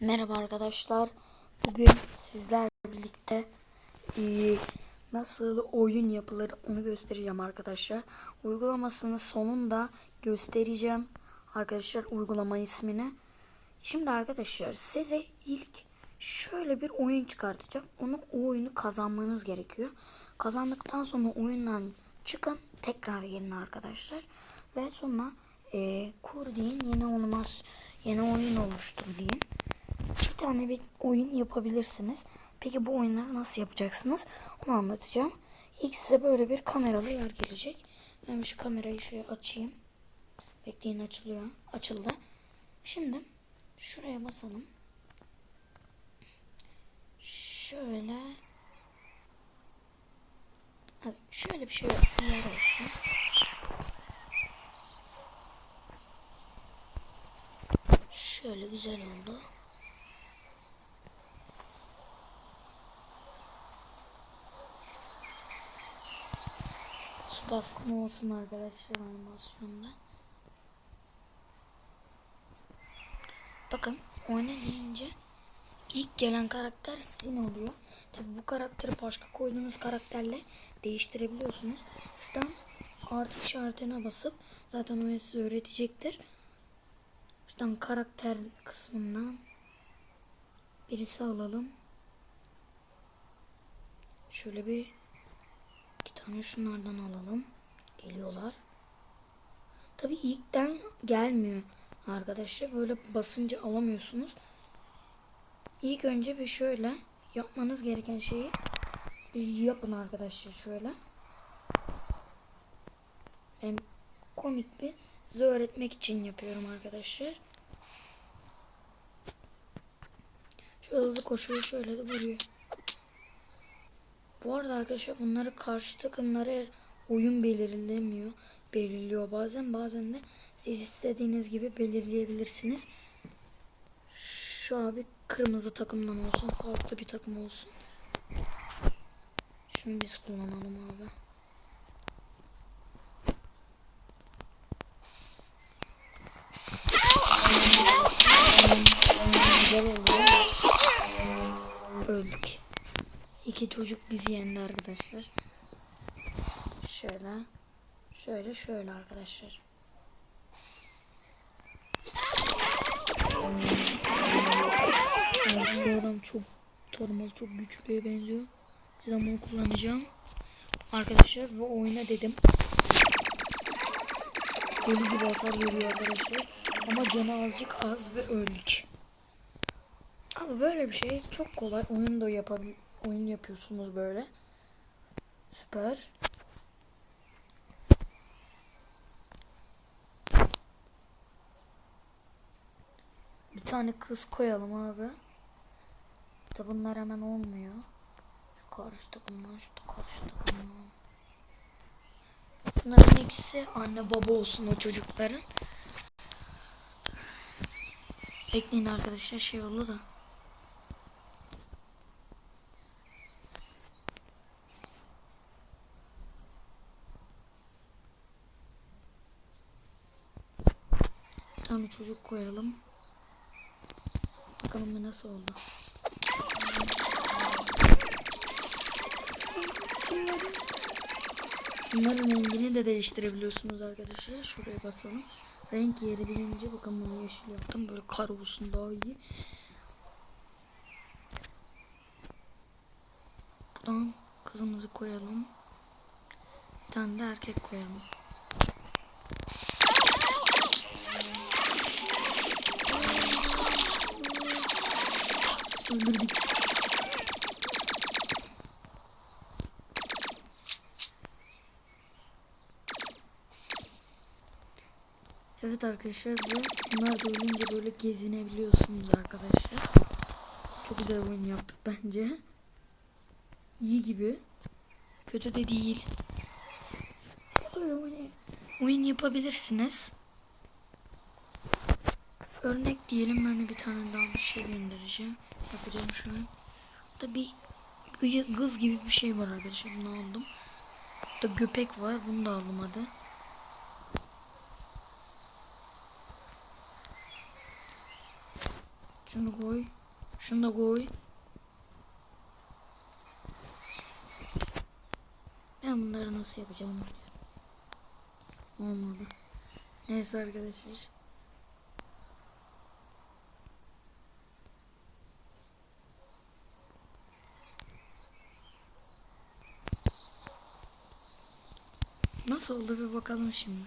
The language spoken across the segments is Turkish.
Merhaba arkadaşlar. Bugün sizlerle birlikte eee, nasıl oyun yapılır onu göstereceğim arkadaşlar. Uygulamasını sonunda göstereceğim arkadaşlar uygulama ismini. Şimdi arkadaşlar size ilk şöyle bir oyun çıkartacak. Onu o oyunu kazanmanız gerekiyor. Kazandıktan sonra oyundan çıkın tekrar gelin arkadaşlar. Ve sonra eee kur deyin yeni olmaz yeni oyun oluştur deyin bir tane bir oyun yapabilirsiniz. Peki bu oyunları nasıl yapacaksınız? Onu anlatacağım. İlk size böyle bir kameralı yer gelecek. Ben şu kamerayı şöyle açayım. Bekleyin açılıyor. Açıldı. Şimdi şuraya basalım. Şöyle Evet, şöyle bir şey bir yer olsun. Şöyle güzel oldu. Su baskını olsun arkadaşlar animasyonda. Bakın oyuna gelince ilk gelen karakter sizin oluyor. Tabi bu karakteri başka koyduğunuz karakterle değiştirebiliyorsunuz. Şuradan artı işaretine basıp zaten oyun size öğretecektir. Şuradan karakter kısmından birisi alalım. Şöyle bir iki tane şunlardan alalım. Geliyorlar. Tabi ilkten gelmiyor arkadaşlar. Böyle basınca alamıyorsunuz. İlk önce bir şöyle yapmanız gereken şeyi yapın arkadaşlar şöyle. Hem komik bir size öğretmek için yapıyorum arkadaşlar. Şu hızlı koşuyor şöyle de vuruyor. Bu arada arkadaşlar bunları karşı takımlara oyun belirlemiyor. Belirliyor bazen. Bazen de siz istediğiniz gibi belirleyebilirsiniz. Şu abi kırmızı takımdan olsun. Farklı bir takım olsun. Şunu biz kullanalım abi. Güzel oldu. İki çocuk bizi yendi arkadaşlar. Şöyle. Şöyle şöyle arkadaşlar. Yani şu adam çok tarımalı çok güçlüye benziyor. Ben bunu kullanacağım. Arkadaşlar ve oyna dedim. Deli gibi hasar veriyor arkadaşlar. Ama canı azıcık az ve öldük. Abi böyle bir şey çok kolay. Oyun da yapabil oyun yapıyorsunuz böyle. Süper. Bir tane kız koyalım abi. Da bunlar hemen olmuyor. Karşı takımdan şu karşı takımdan. Bunların ikisi anne baba olsun o çocukların. Bekleyin arkadaşlar şey oldu da. Tane çocuk koyalım. Bakalım bir nasıl oldu. Bunların rengini de değiştirebiliyorsunuz arkadaşlar. Şuraya basalım. Renk yeri bilince bakın bunu yeşil yaptım. Böyle kar olsun daha iyi. Buradan kızımızı koyalım. Bir tane de erkek koyalım. Öldürdük. Evet arkadaşlar ve bunlar da ölünce böyle gezinebiliyorsunuz arkadaşlar. Çok güzel oyun yaptık bence. İyi gibi. Kötü de değil. Oyun yapabilirsiniz. Örnek diyelim ben de bir tane daha bir şey göndereceğim. Yapacağım şu an. Burada bir kız gibi bir şey var arkadaşlar. Bunu aldım. Burada göpek var. Bunu da aldım hadi. Şunu koy. Şunu da koy. Ben bunları nasıl yapacağım biliyorum. Olmadı. Neyse arkadaşlar. Nasıl oldu bir bakalım şimdi.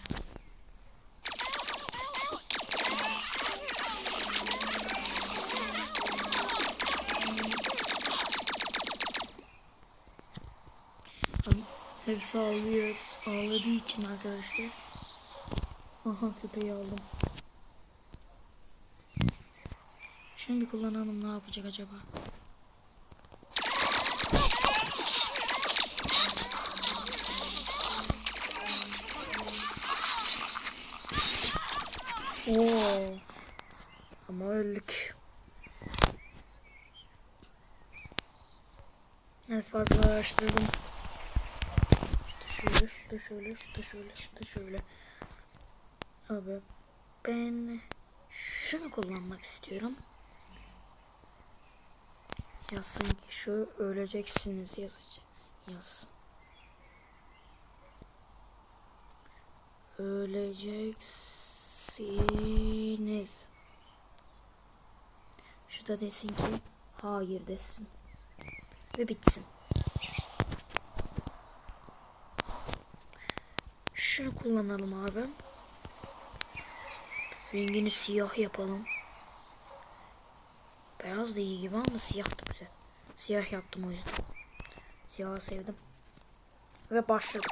Hepsi ağlıyor. Ağladığı için arkadaşlar. Aha köpeği aldım. Bir kullanalım ne yapacak acaba? Oo. Ama öldük. Evet fazla araştırdım. Şöyle, şöyle, da şöyle, şu da şöyle. Abi ben şunu kullanmak istiyorum. Yazsın ki şu öleceksiniz yazıcı. Yazsın. Öleceksiniz. Şu da desin ki hayır desin. Ve bitsin. Şunu kullanalım abi. Rengini siyah yapalım. Beyaz da iyi gibi ama siyah da güzel. Siyah yaptım o yüzden. Siyahı sevdim. Ve başladık.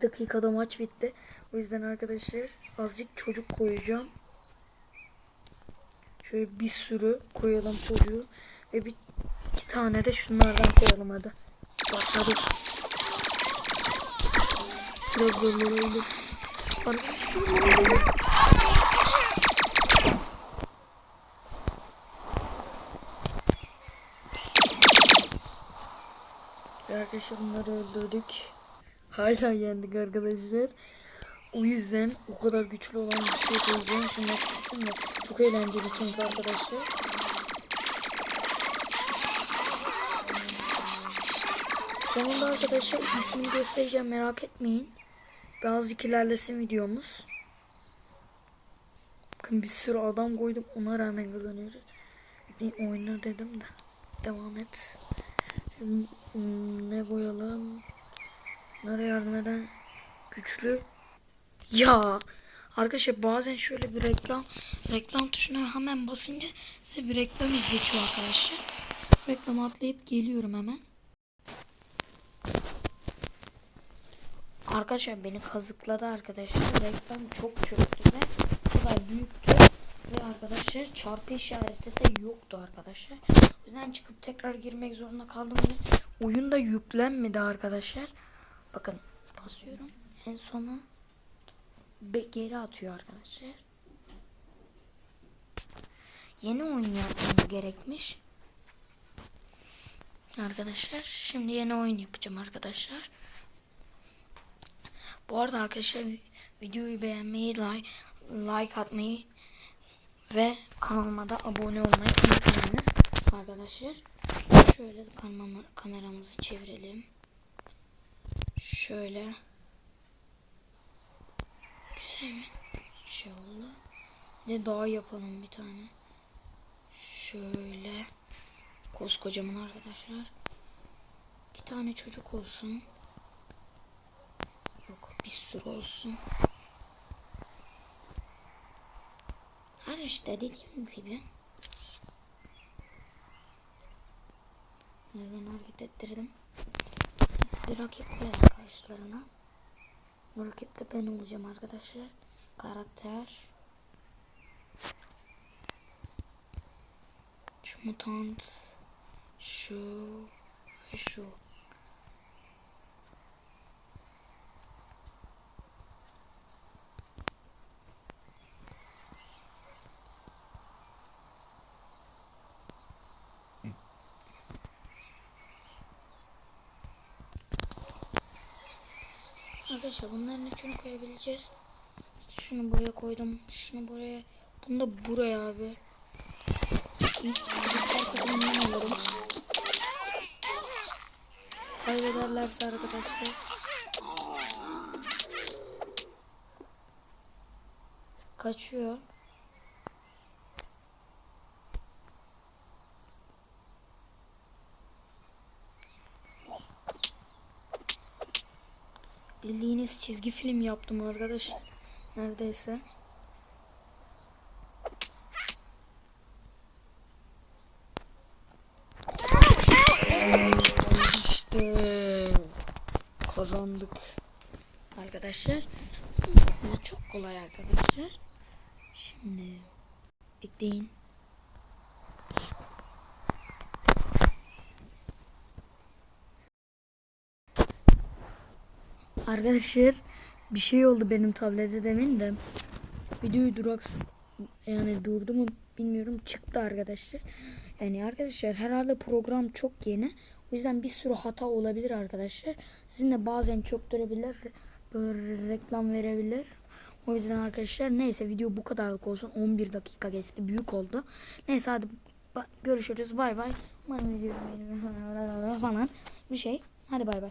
İki dakikada maç bitti. O yüzden arkadaşlar azıcık çocuk koyacağım. Şöyle bir sürü koyalım çocuğu. Ve bir iki tane de şunlardan koyalım hadi. Başladık. Biraz zorlar oldu. Arkadaşlar bunları öldürdük. Hala yendik arkadaşlar. O yüzden o kadar güçlü olan bir şey koyacağım. Şimdi bitsin de. Çok eğlenceli çünkü arkadaşlar. Sonunda arkadaşlar ismini göstereceğim merak etmeyin. Birazcık ilerlesin videomuz. Bakın bir sürü adam koydum ona rağmen kazanıyoruz. Oyna dedim de. Devam et. Hmm, ne koyalım? Nereye yardım eden? Güçlü. Ya. Arkadaşlar bazen şöyle bir reklam reklam tuşuna hemen basınca size bir reklam izletiyor arkadaşlar. Reklam atlayıp geliyorum hemen. Arkadaşlar beni kazıkladı arkadaşlar. Reklam çok çöktü ve bu kadar büyüktü. Ve arkadaşlar çarpı işareti de yoktu arkadaşlar. O yüzden çıkıp tekrar girmek zorunda kaldım. Oyun da yüklenmedi arkadaşlar. Bakın basıyorum. En sona be geri atıyor arkadaşlar. Yeni oyun yapmam gerekmiş. Arkadaşlar şimdi yeni oyun yapacağım arkadaşlar. Bu arada arkadaşlar videoyu beğenmeyi, like, like atmayı ve kanalıma da abone olmayı unutmayınız arkadaşlar. Şöyle kamera, kameramızı çevirelim. Şöyle. Güzel mi? Şey oldu. Bir de daha yapalım bir tane. Şöyle. Koskocaman arkadaşlar. İki tane çocuk olsun. Yok bir sürü olsun. Her işte dediğim gibi. Ben hareket ettirdim. Bir rakip koyalım Bu rakip de ben olacağım arkadaşlar. Karakter. Şu mutant. Şu. Ve şu. Arkadaşlar bunların üçünü koyabileceğiz. Şunu buraya koydum. Şunu buraya. Bunu da buraya abi. Çocuklar alırım. Kaybederlerse arkadaşlar. Kaçıyor. Bildiğiniz çizgi film yaptım arkadaş. Neredeyse. İşte kazandık. Arkadaşlar. Bu çok kolay arkadaşlar. Şimdi bekleyin. Arkadaşlar bir şey oldu benim tablete demin de. Videoyu duraks yani durdu mu bilmiyorum çıktı arkadaşlar. Yani arkadaşlar herhalde program çok yeni. O yüzden bir sürü hata olabilir arkadaşlar. Sizin de bazen çöktürebilir. Böyle reklam verebilir. O yüzden arkadaşlar neyse video bu kadarlık olsun. 11 dakika geçti. Büyük oldu. Neyse hadi görüşürüz. Bay bay. Umarım video falan bir şey. Hadi bay bay.